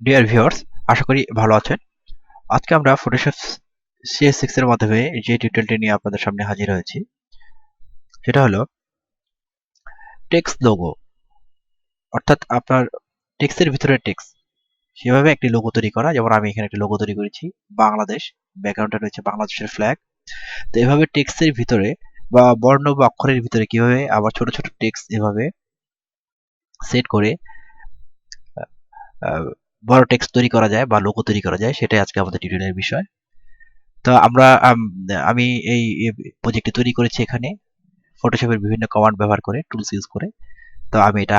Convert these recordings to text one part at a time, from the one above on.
Dear viewers আশা করি ভালো আছেন। আজকে আমরা ফটোশপ সিএস সিক্স এর মাধ্যমে যে টিউটোরিয়ালটি নিয়ে আপনাদের সামনে হাজির হয়েছি, সেটা হলো টেক্সট লোগো অর্থাৎ আপনার টেক্সটের ভিতরে টেক্সট সেভাবে একটি লোগো তৈরি করা। যেমন আমি এখানে একটি লোগো তৈরি করেছি, বাংলাদেশ। ব্যাকগ্রাউন্ডে রয়েছে বাংলাদেশের ফ্ল্যাগ তো এভাবে টেক্সটের ভিতরে বা বর্ণ বা অক্ষরের ভিতরে কীভাবে আবার ছোট ছোট টেক্সট এভাবে সেট করে বড় টেক্সট তৈরি করা যায় বা লোগো তৈরি করা যায়, সেটাই আজকে আমাদের টিউটোরিয়ালের বিষয়। তো আমরা, আমি এই প্রজেক্টটি তৈরি করেছি এখানে। ফটোশপের বিভিন্ন কমান্ড ব্যবহার করে টুলস ইউজ করে। তো আমি এটা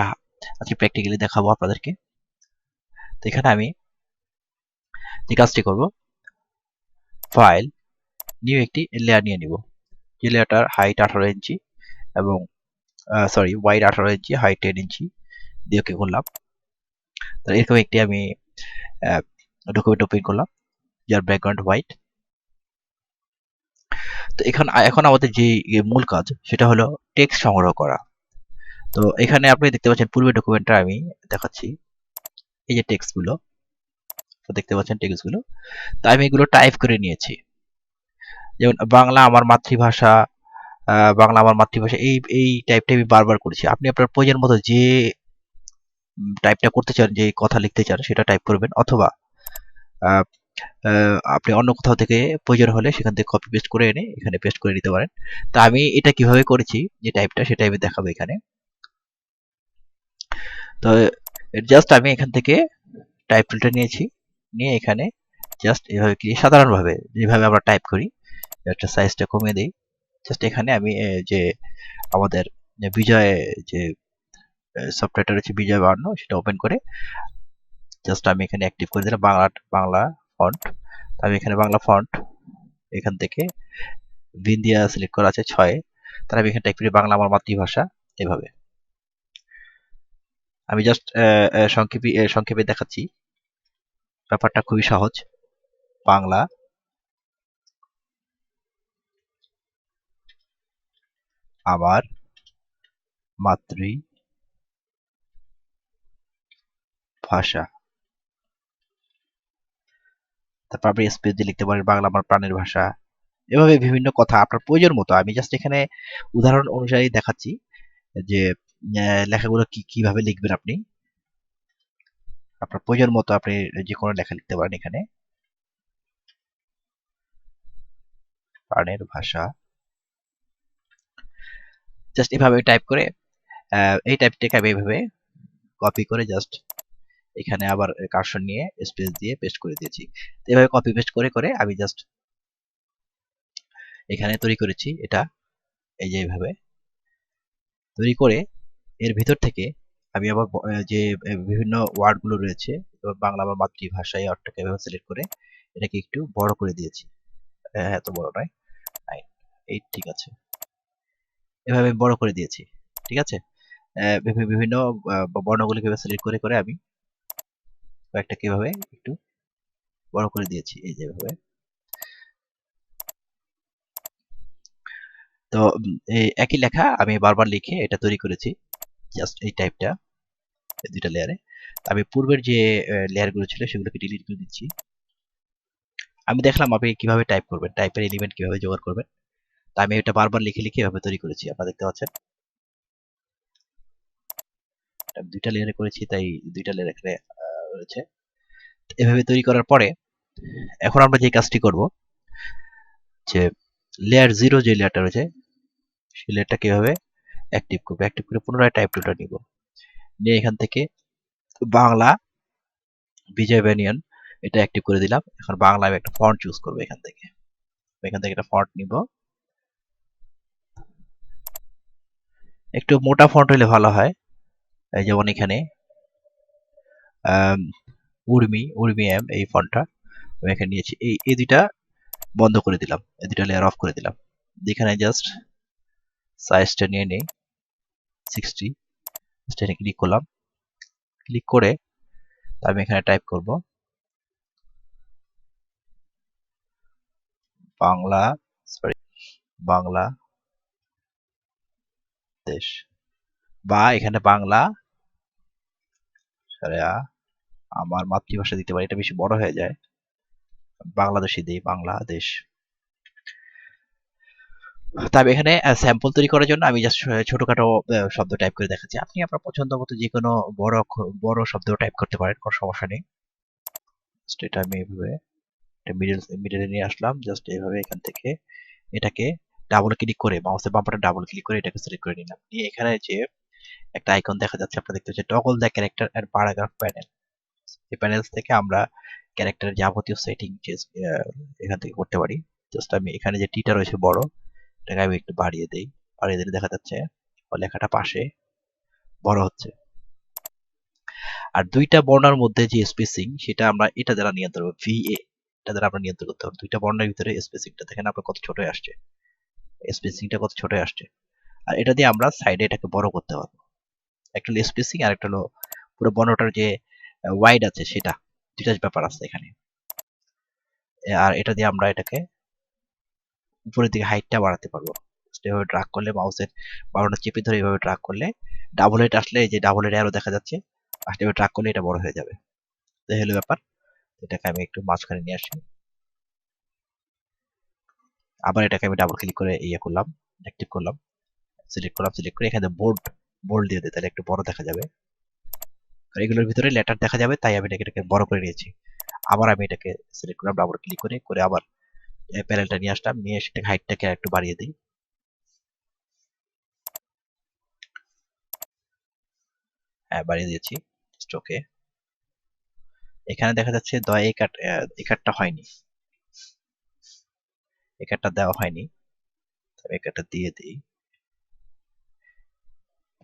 আজকে প্র্যাকটিক্যালি দেখাবো আপনাদেরকে। তো এখানে আমি যে কাজটি করব ফাইল নিউ একটি লেয়ার নিয়ে নিব। যে লেয়ারটার হাইট আঠারো ইঞ্চি এবং সরি ওয়াইড আঠারো ইঞ্চি হাইট টেন ইঞ্চি দিয়ে ওকে করলাম। তো এরকম একটি আমি ডকুমেন্ট ওপেন করলাম, যার ব্যাকগ্রাউন্ড হোয়াইট তো এখানে, এখন আমাদের যে মূল কাজ, সেটা হলো টেক্সট সংগ্রহ করা। তো এখানে আপনি দেখতে পাচ্ছেন পূর্বে ডকুমেন্টটা আমি দেখাচ্ছি। এই যে টেক্সটগুলো দেখতে পাচ্ছেন টেক্সটগুলো তো আমি এগুলো টাইপ করে নিয়েছি। যেমন, বাংলা আমার মাতৃভাষা বাংলা আমার মাতৃভাষা, এই এই টাইপটা আমি বারবার করেছি। আপনি আপনার প্রয়োজন মতো যে টাইপটা করতে চান, যে কথা লিখতে চান, সেটা টাইপ করবেন, অথবা আপনি অন্য কোথাও থেকে প্রয়োজন হলে সেখান থেকে কপি পেস্ট করে এনে এখানে পেস্ট করে নিতে পারেন। তো আমি এটা কীভাবে করেছি, যে টাইপটা সেটা আমি দেখাবো এখানে। তো জাস্ট আমি এখান থেকে টাইপ টুলটা নিয়েছি, নিয়ে এখানে জাস্ট এভাবে কি, সাধারণভাবে যেভাবে আমরা টাইপ করি, একটা সাইজটা কমিয়ে দিই। জাস্ট এখানে আমি যে আমাদের বিজয়, যে সফটওয়্যারটা রয়েছে বিজয় বান্ন সেটা ওপেন করে জাস্ট আমি এখানে অ্যাক্টিভ করে দিলাম বাংলা বাংলা ফন্ট আমি এখানে বাংলা ফন্ট এখান থেকে বিন্দিয়া সিলেক্ট করা আছে ছয়ে। তাহলে আমি এখানে টাইপ করি বাংলা আমার মাতৃভাষা এভাবে। আমি জাস্ট সংক্ষেপে সংক্ষেপে দেখাচ্ছি। ব্যাপারটা খুবই সহজ। বাংলা আমার মাতৃ ভাষা। তারপর আপনি স্পেস দিয়ে লিখতে পারেন বাংলা আমার প্রাণের ভাষা। এভাবে বিভিন্ন কথা আপনার প্রয়োজন মতো। আমি জাস্ট এখানে উদাহরণ অনুযায়ী দেখাচ্ছি যে লেখাগুলো কি, কীভাবে লিখবেন আপনি। আপনার প্রয়োজন মতো আপনি যে কোনো লেখা লিখতে পারেন এখানে। প্রাণের ভাষা। জাস্ট এভাবে টাইপ করে এই টাইপটাকে আমি এইভাবে কপি করে জাস্ট এখানে আবার কার্সন নিয়ে স্পেস দিয়ে পেস্ট করে দিয়েছি। এভাবে কপি পেস্ট করে করে আমি জাস্ট এখানে তৈরি করেছি এটা, এই যে এইভাবে। তৈরি করে এর ভিতর থেকে আমি আবার যে বিভিন্ন ওয়ার্ডগুলো রয়েছে বাংলা বা মাতৃভাষায় অর্থটাকে এভাবে সিলেক্ট করে এটাকে একটু বড় করে দিয়েছি। হ্যাঁ এত বড় নয়। এই ঠিক আছে। এভাবে বড় করে দিয়েছি, ঠিক আছে? বিভিন্ন বর্ণগুলিকে সিলেক্ট করে করে আমি কয়েকটা কীভাবে একটু বড় করে দিয়েছি, এই যেভাবে তো এই একই লেখা আমি বারবার লিখে এটা তৈরি করেছি জাস্ট এই টাইপটা দুইটা লেয়ারে আমি পূর্বের যে লেয়ারগুলো ছিল সেগুলোকে ডিলিট করে দিচ্ছি। আমি দেখলাম আপনি কীভাবে টাইপ করবেন টাইপের এলিমেন্ট কীভাবে জোগাড় করবেন। তা আমি এটা বারবার লিখে লিখে এভাবে তৈরি করেছি, আপনারা দেখতে পাচ্ছেন। দুইটা লেয়ারে করেছি, তাই দুইটা লেয়ার রয়েছে। এভাবে তৈরি করার পরে এখন আমরা যে কাজটি করব, যে লেয়ার জিরো যে লেয়ারটা রয়েছে, সেই লেয়ারটা কীভাবে অ্যাক্টিভ করব। অ্যাক্টিভ করে পুনরায় টাইপ টুলটা নিব। নিয়ে এখান থেকে বাংলা বিজয় ব্যানিয়ন এটা অ্যাক্টিভ করে দিলাম। এখন বাংলা আমি একটা ফন্ট চুজ করব এখান থেকে। এখান থেকে একটা ফন্ট নিব। একটু মোটা ফন্ট হলে ভালো হয়। যেমন এখানে উর্মি উর্মি এম এই ফন্টটা আমি এখানে নিয়েছি। এই এই দুইটা বন্ধ করে দিলাম। এই দুইটা লেয়ার অফ করে দিলাম। এখানে জাস্ট সাইজটা নিয়ে নেই। সিক্সটি ক্লিক করলাম। ক্লিক করে আমি এখানে টাইপ করব। বাংলা সরি বাংলা দেশ। বা এখানে বাংলা আমার মাতৃভাষা দিতে পারি, এটা বেশি বড় হয়ে যায়। বাংলাদেশি দিই, বাংলাদেশ। তবে এখানে স্যাম্পল তৈরি করার জন্য আমি জাস্ট ছোটখাটো শব্দ টাইপ করে দেখাচ্ছি। আপনি আপনার পছন্দ মতো যে কোনো বড় বড় শব্দ টাইপ করতে পারেন, কোনো সমস্যা নেই। এটা আমি এইভাবে এটা মিডল মিডলে নিয়ে আসলাম জাস্ট এইভাবে এখান থেকে এটাকে ডাবল ক্লিক করে মাউসের বাম্পারটা ডাবল ক্লিক করে এটাকে সিলেক্ট করে নিলাম। নিয়ে এখানে যে একটা আইকন দেখা যাচ্ছে, আপনারা দেখতে পাচ্ছেন toggle the character and paragraph panel এই প্যানেলস থেকে আমরা ক্যারেক্টারের যাবতীয় সেটিং এখান থেকে করতে পারি। জাস্ট আমি এখানে যে টিটা রয়েছে বড়, এটাকে আমি একটু বাড়িয়ে দেই। বাড়িয়ে দিলে দেখা যাচ্ছে ও লেখাটা পাশে বড় হচ্ছে। আর দুইটা বর্ণার মধ্যে যে স্পেসিং সেটা আমরা এটা দ্বারা নিয়ন্ত্রণ করব ভিএ এটা দ্বারা আমরা নিয়ন্ত্রণ করতে পারব দুইটা বর্ণের ভিতরে স্পেসিংটা দেখেন, আপনার কত ছোট আসছে। স্পেসিংটা কত ছোট আসছে। আর এটা দিয়ে আমরা সাইডে এটাকে বড় করতে পারব। একটা হলো স্পেসিং আর একটা হলো পুরো বর্ণটার যে ওয়াইড আছে সেটা দুইটা ব্যাপার আছে এখানে। আর এটা দিয়ে আমরা এটাকে উপরের দিকে হাইটটা বাড়াতে পারব। এভাবে ড্রাগ করলে মাউসের বারোটা চেপে ধরে এভাবে ড্রাগ করলে ডাবল হেড আসলে যে ডাবল হেড আরও দেখা যাচ্ছে আসলে এভাবে ড্রাগ করলে এটা বড় হয়ে যাবে। তো হলো ব্যাপার। এটাকে আমি একটু মাঝখানে নিয়ে আসি। আবার এটাকে আমি ডাবল ক্লিক করে ইয়ে করলাম অ্যাক্টিভ করলাম। সিলেক্ট করলাম সিলেক্ট করে এখানে বোল্ড বোল্ড দিয়ে দিই তাহলে একটু বড় দেখা যাবে। আর এগুলোর ভিতরে লেটার দেখা যাবে, তাই আমি এটাকে বড় করে নিয়েছি। আবার আমি এটাকে সিলেক্ট করলাম ডাবল ক্লিক করে করে আবার প্যানেলটা নিয়ে আসলাম, নিয়ে সেটাকে হাইটটাকে একটু বাড়িয়ে দিই। হ্যাঁ বাড়িয়ে দিয়েছি ওকে এখানে দেখা যাচ্ছে দয়, এই কাট এই কাটটা হয়নি। এই কাটটা দেওয়া হয়নি। তবে এই কাটটা দিয়ে দিই।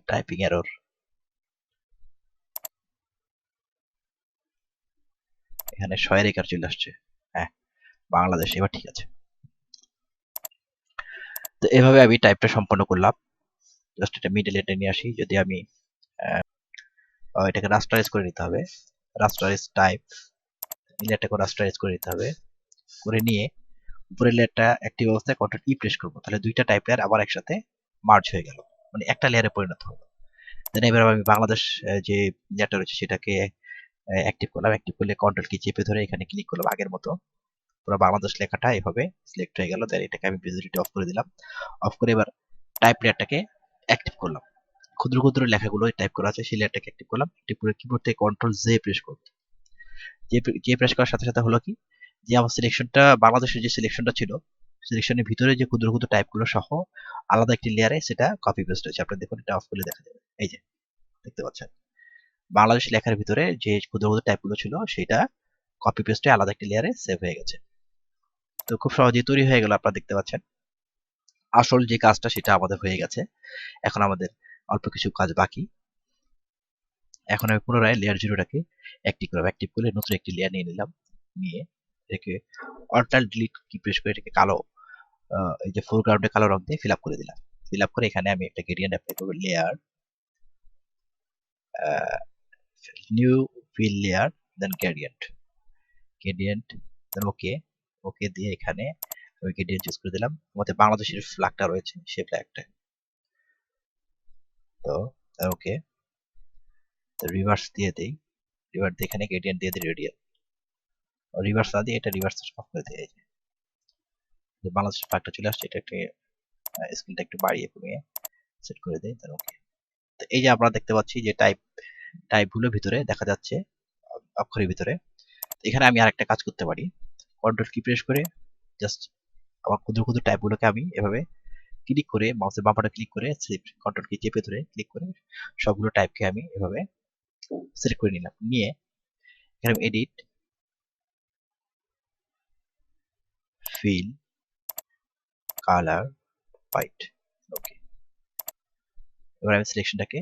টাইপিং এরর এখানে শয়ের একার চলে আসছে। হ্যাঁ বাংলাদেশ, এবার ঠিক আছে। তো এভাবে আমি টাইপটা সম্পন্ন করলাম। জাস্ট এটা মিডল এটা নিয়ে আসি। যদি আমি এটাকে রাস্টারাইজ করে নিতে হবে। রাস্টারাইজ টাইপ লেটাকে রাস্টারাইজ করে নিতে হবে। করে নিয়ে উপরের লেয়ারটা অ্যাক্টিভ অবস্থায় কন্ট্রোল ই প্রেস করব। তাহলে দুইটা টাইপ লেয়ার আবার একসাথে মার্জ হয়ে গেল। মানে একটা লেয়ারে পরিণত হলো। দেন এবার আমি বাংলাদেশ যে লেয়ারটা রয়েছে সেটাকে অ্যাক্টিভ করলাম। অ্যাক্টিভ করলে কন্ট্রোল কি চেপে ধরে এখানে ক্লিক করলাম আগের মতো। পুরো বাংলাদেশ লেখাটা এভাবে সিলেক্ট হয়ে গেল। দেন এটাকে আমি ভিজিবিলিটি অফ করে দিলাম। অফ করে এবার টাইপ লেয়ারটাকে অ্যাক্টিভ করলাম। ক্ষুদ্র ক্ষুদ্র লেখাগুলো টাইপ করা আছে, সেই লেয়ারটাকে অ্যাক্টিভ করলাম। অ্যাক্টিভ করে কিবোর্ড থেকে কন্ট্রোল জে প্রেস করব যে প্রেস করার সাথে সাথে হলো কি? যে আমার সিলেকশনটা বাংলাদেশের যে সিলেকশনটা ছিল সিলেকশনের ভিতরে যে ক্ষুদ্র ক্ষুদ্র টাইপগুলো সহ আলাদা একটি লেয়ারে সেটা কপি পেস্ট হয়েছে। আপনি দেখুন এটা অফ করলে দেখা যাবে এই যে, দেখতে পাচ্ছেন? বাংলাদেশ লেখার ভিতরে যে ক্ষুদ্র ক্ষুদ্র টাইপগুলো ছিল সেটা কপি পেস্টে আলাদা একটি লেয়ারে সেভ হয়ে গেছে। তো খুব সহজেই তৈরি হয়ে গেল আপনারা দেখতে পাচ্ছেন। আসল যে কাজটা সেটা আমাদের হয়ে গেছে। এখন আমাদের অল্প কিছু কাজ বাকি। এখন আমি পুনরায় লেয়ার জিরোটাকে অ্যাক্টিভ করলাম। অ্যাক্টিভ করে নতুন একটি লেয়ার নিয়ে নিলাম। নিয়ে এটাকে অল্টার ডিলিট কি প্রেস করে এটাকে কালো এই যে ফোরগ্রাউন্ডে কালো রং দিয়ে ফিল আপ করে দিলাম। ফিল আপ করে এখানে আমি একটা গ্রেডিয়েন্ট অ্যাপ্লাই করব layer new fill layer then gradient gradient then okay okay দিয়ে এখানে ওই গ্রেডিয়েন্ট চুজ করে দিলাম। আমাদের বাংলাদেশের ফ্ল্যাগটা রয়েছে, সেই ফ্ল্যাগটা তো ওকে রিভার্স দিয়ে দেই। রিভার্স দিয়ে এখানে গ্রেডিয়েন্ট দিয়ে দিই রেডিয়াল রিভার্স না দিয়ে এটা রিভার্স অফ করে দিই যে ফ্ল্যাগটা চলে আসছে, এটা একটু স্ক্রিনটা একটু বাড়িয়ে কমিয়ে সেট করে দেই, তাহলে ওকে তো এই যে আমরা দেখতে পাচ্ছি যে টাইপ টাইপগুলোর ভিতরে দেখা যাচ্ছে অক্ষরের ভিতরে। এখানে আমি আরেকটা কাজ করতে পারি। কন্ট্রোল কি প্রেস করে জাস্ট আমার ক্ষুদ্র ক্ষুদ্র টাইপগুলোকে আমি এভাবে ক্লিক করে মাউসের বাম্পারটা ক্লিক করে কন্ট্রোল কি চেপে ধরে ক্লিক করে সবগুলো টাইপকে আমি এভাবে সিলেক্ট করে নিলাম। নিয়ে এখানে edit fill colour white okay এবার আমি সিলেকশনটাকে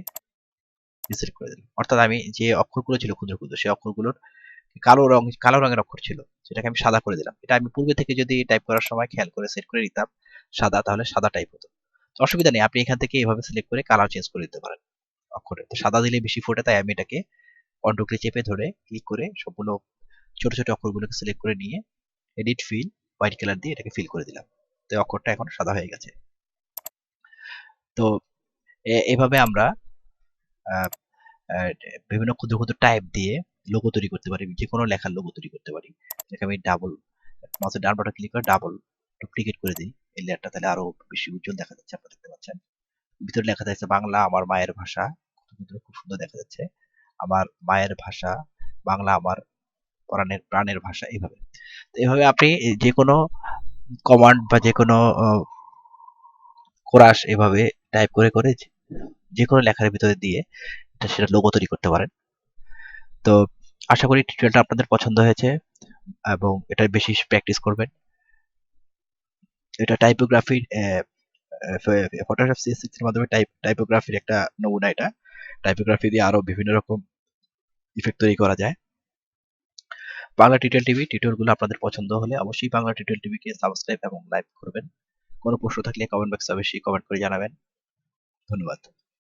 সিলেক্ট করে দিলাম। অর্থাৎ আমি যে অক্ষরগুলো ছিল ক্ষুদ্র ক্ষুদ্র, সেই অক্ষরগুলোর কালো রং, কালো রঙের অক্ষর ছিল, সেটাকে আমি সাদা করে দিলাম। এটা আমি পূর্বে থেকে যদি টাইপ করার সময় খেয়াল করে সেট করে নিতাম, সাদা তাহলে সাদা টাইপ হতো। অসুবিধা নেই, আপনি এখান থেকে এভাবে সিলেক্ট করে কালার চেঞ্জ করে দিতে পারেন অক্ষরে। তো সাদা দিলে বেশি ফোটে, তাই আমি এটাকে কন্ট্রোল চেপে ধরে ক্লিক করে সবগুলো ছোট ছোট অক্ষরগুলোকে সিলেক্ট করে নিয়ে এডিট ফিল হোয়াইট কালার দিয়ে এটাকে ফিল করে দিলাম। তো অক্ষরটা এখন সাদা হয়ে গেছে। তো এভাবে আমরা বিভিন্ন ক্ষুদ্র ক্ষুদ্র টাইপ দিয়ে লোগো তৈরি করতে পারি যে কোনো লেখার লোগো তৈরি করতে পারি। আমি ডাবল মাউসের ডান বাটন ক্লিক করে ডাবল ডুপ্লিকেট করে দিই। এই লেয়ারটা তাহলে আরও বেশি উজ্জ্বল দেখা যাচ্ছে, আপনারা দেখতে পাচ্ছেন। ভিতরে লেখা যাচ্ছে বাংলা, আমার মায়ের ভাষা। খুব সুন্দর দেখা যাচ্ছে। আমার মায়ের ভাষা, বাংলা আমার প্রাণের প্রাণের ভাষা, এইভাবে। তো এইভাবে আপনি যে কোনো কমান্ড বা যে কোনো কোরাস এভাবে টাইপ করে করে যে কোনো লেখার ভিতরে দিয়ে এটা সেটা লোগো তৈরি করতে পারেন। তো আশা করি টিউটোরিয়ালটা আপনাদের পছন্দ হয়েছে এবং এটা বেশি প্র্যাকটিস করবেন। এটা টাইপোগ্রাফির ফটোশপ সিএস সিক্সের মাধ্যমে টাইপ টাইপোগ্রাফির একটা নমুনা এটা। টাইপোগ্রাফি দিয়ে আরও বিভিন্ন রকম ইফেক্ট তৈরি করা যায়। বাংলা টিটেল টিভি টিউটোরিয়ালগুলো আপনাদের পছন্দ হলে অবশ্যই বাংলা টিউটোরিয়াল টিভিকে সাবস্ক্রাইব এবং লাইক করবেন। কোনো প্রশ্ন থাকলে কমেন্ট বক্সে অবশ্যই কমেন্ট করে জানাবেন। ধন্যবাদ।